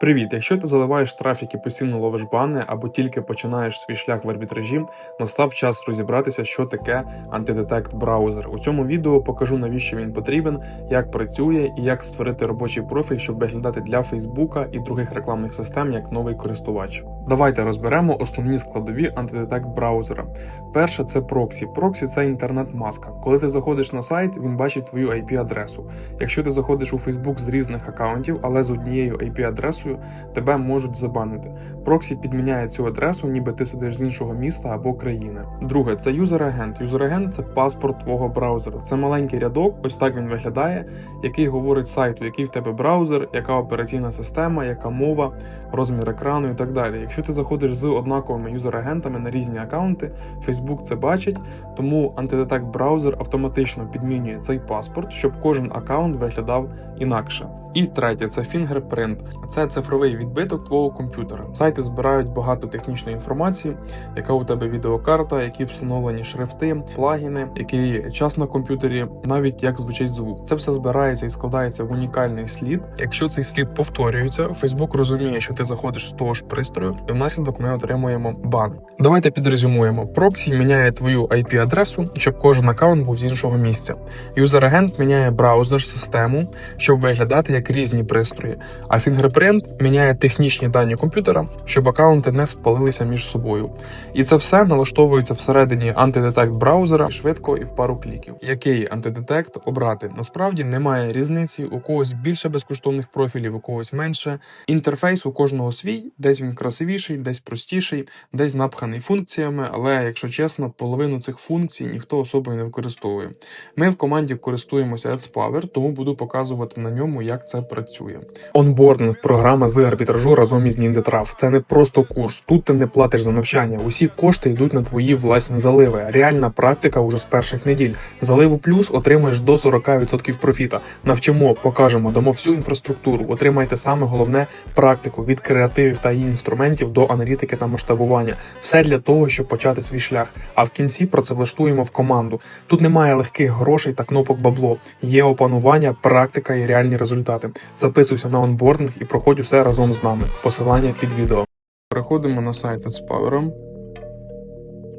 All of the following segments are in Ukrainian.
Привіт! Якщо ти заливаєш трафік і постійно ловиш бани або тільки починаєш свій шлях в арбітражі, настав час розібратися, що таке антидетект браузер. У цьому відео покажу навіщо він потрібен, як працює і як створити робочий профіль, щоб виглядати для Фейсбука і других рекламних систем як новий користувач. Давайте розберемо основні складові антидетект браузера. Перше це проксі. Проксі це інтернет-маска. Коли ти заходиш на сайт, він бачить твою IP-адресу. Якщо ти заходиш у Facebook з різних аккаунтів, але з однією IP-адресою, тебе можуть забанити. Проксі підміняє цю адресу, ніби ти сидиш з іншого міста або країни. Друге, це юзер-агент. Юзер-агент це паспорт твого браузера. Це маленький рядок, ось так він виглядає, який говорить сайту, який в тебе браузер, яка операційна система, яка мова, розмір екрану і так далі. Якщо ти заходиш з однаковими юзер-агентами на різні аккаунти, Facebook це бачить, тому антидетект браузер автоматично підмінює цей паспорт, щоб кожен аккаунт виглядав інакше. І третє це фінгерпринт. Це цифровий відбиток твого комп'ютера. Сайти збирають багато технічної інформації, яка у тебе відеокарта, які встановлені шрифти, плагіни, який час на комп'ютері, навіть як звучить звук. Це все збирається і складається в унікальний слід. Якщо цей слід повторюється, Facebook розуміє, що ти заходиш з того ж пристрою, і внаслідок ми отримуємо бан. Давайте підрезюмуємо. Проксі міняє твою IP-адресу, щоб кожен аккаунт був з іншого місця. Юзер-агент міняє браузер систему, щоб виглядати як різні пристрої. А фінгерпринт міняє технічні дані комп'ютера, щоб аккаунти не спалилися між собою. І це все налаштовується всередині антидетект браузера швидко і в пару кліків. Який антидетект обрати? Насправді немає різниці. У когось більше безкоштовних профілів, у когось менше. Інтерфейс у кожного свій, десь він красивіший, десь простіший, десь напханий функціями. Але якщо чесно, половину цих функцій ніхто особою не використовує. Ми в команді користуємося AdsPower, тому буду показувати на ньому, як це працює. Онбординг програма з арбітражу разом із NinjaTraf. Це не просто курс. Тут ти не платиш за навчання. Усі кошти йдуть на твої власні заливи. Реальна практика уже з перших неділь. Заливу плюс отримаєш до 40% профіта. Навчимо, покажемо, дамо всю інфраструктуру. Отримайте саме головне практику від креативів та її інструментів до аналітики та масштабування. Все для того, щоб почати свій шлях. А в кінці працевлаштуємо в команду. Тут немає легких грошей та кнопок бабло. Є опанування, практика і реальні результати. Записуйся на онбординг і проходь усе разом з нами. Посилання під відео. Переходимо на сайт AdsPower.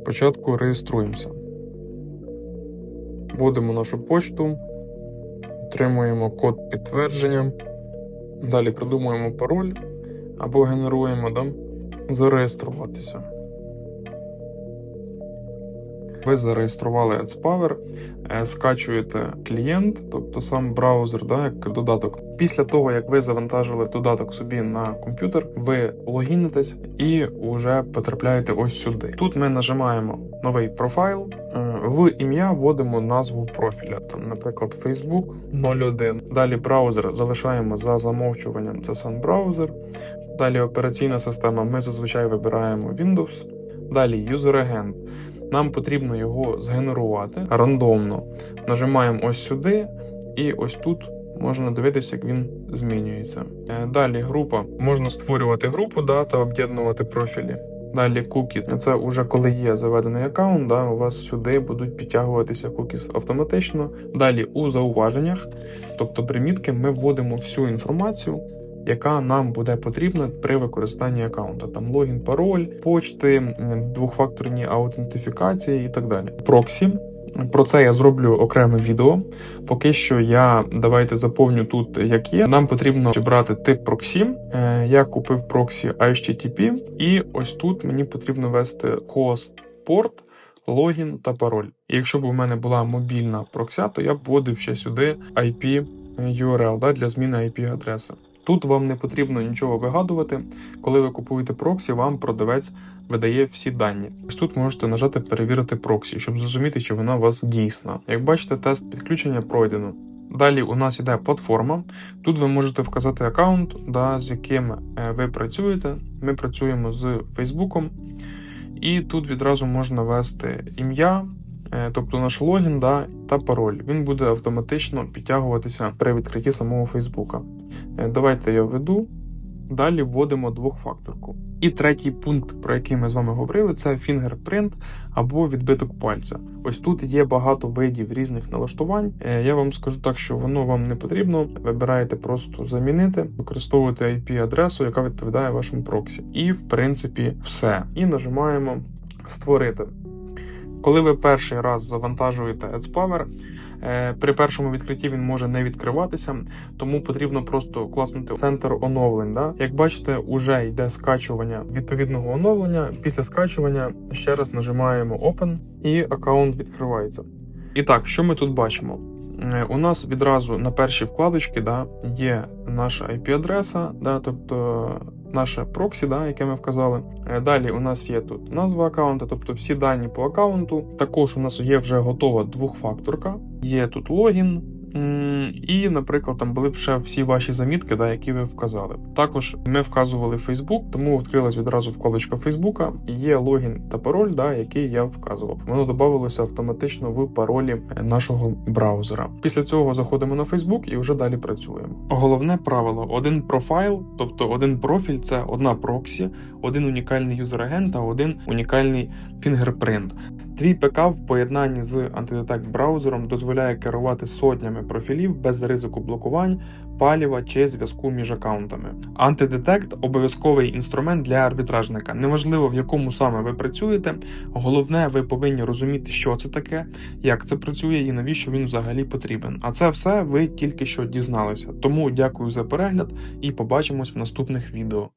Спочатку реєструємося. Вводимо нашу почту, отримуємо код підтвердження. Далі придумуємо пароль або генеруємо да? Зареєструватися. Ви зареєстрували AdsPower, е, скачуєте клієнт, тобто сам браузер, да, як додаток. Після того, як ви завантажили додаток собі на комп'ютер, ви логінитесь і вже потрапляєте ось сюди. Тут ми нажимаємо новий профайл, е, в ім'я вводимо назву профіля, там, наприклад, Facebook 01. Далі браузер залишаємо за замовчуванням, це сам браузер. Далі операційна система. Ми зазвичай вибираємо Windows. Далі юзер-агент. Нам потрібно його згенерувати рандомно. Нажимаємо ось сюди, і ось тут можна дивитися, як він змінюється. Е, Далі група. Можна створювати групу да, та об'єднувати профілі. Далі кукі. Це вже коли є заведений аккаунт, да, у вас сюди будуть підтягуватися кукіс автоматично. Далі у зауваженнях, тобто примітки, ми вводимо всю інформацію яка нам буде потрібна при використанні аккаунта. Там логін, пароль, почти, двохфакторні аутентифікації і так далі. Проксі. Про це я зроблю окреме відео. Поки що я давайте заповню тут, як є. Нам потрібно обрати тип проксі. Е, Я купив проксі HTTP, і ось тут мені потрібно ввести host порт, логін та пароль. І якщо б у мене була мобільна прокся, то я б вводив ще сюди IP URL да, для зміни IP-адреси. Тут вам не потрібно нічого вигадувати. Коли ви купуєте проксі, вам продавець видає всі дані. Ось тут можете нажати перевірити проксі, щоб зрозуміти, чи вона у вас дійсна. Як бачите, тест підключення пройдено. Далі у нас іде платформа. Тут ви можете вказати аккаунт, да, з яким е, ви працюєте. Ми працюємо з Фейсбуком. І тут відразу можна ввести ім'я, тобто наш логін да, та пароль. Він буде автоматично підтягуватися при відкритті самого Фейсбука. Е, Давайте я введу Далі вводимо двохфакторку. І третій пункт, про який ми з вами говорили, це фінгерпринт або відбиток пальця. Ось тут є багато видів різних налаштувань. Е, Я вам скажу так, що воно вам не потрібно. Вибираєте просто замінити, використовувати IP-адресу, яка відповідає вашому проксі. І в принципі все. І нажимаємо створити. Коли ви перший раз завантажуєте AdsPower, е, при першому відкритті він може не відкриватися, тому потрібно просто класнути центр оновлень. Да? Як бачите, уже йде скачування відповідного оновлення. Після скачування ще раз нажимаємо Open і аккаунт відкривається. І так, що ми тут бачимо? Е, У нас відразу на першій вкладочці да, є наша IP-адреса, да, тобто наше проксі, да, яке ми вказали. Е, Далі у нас є тут назва аккаунта, тобто всі дані по аккаунту. Також у нас є вже готова двохфакторка, є тут логін. І, наприклад, там були б ще всі ваші замітки, да, які ви вказали. Також ми вказували Facebook, тому відкрилась відразу вкладочка Facebook, є логін та пароль, да, який я вказував. Воно додавалося автоматично в паролі нашого браузера. Після цього заходимо на Facebook і вже далі працюємо. Головне правило: один профайл, тобто один профіль це одна проксі, один унікальний юзер-агент та один унікальний фінгерпринт. Твій ПК в поєднанні з Antidetect браузером дозволяє керувати сотнями профілів без ризику блокувань, паліва чи зв'язку між аккаунтами. Antidetect – обов'язковий інструмент для арбітражника. Неважливо в якому саме ви працюєте. Головне, ви повинні розуміти, що це таке, як це працює і навіщо він взагалі потрібен. А це все ви тільки що дізналися. Тому дякую за перегляд і побачимось в наступних відео.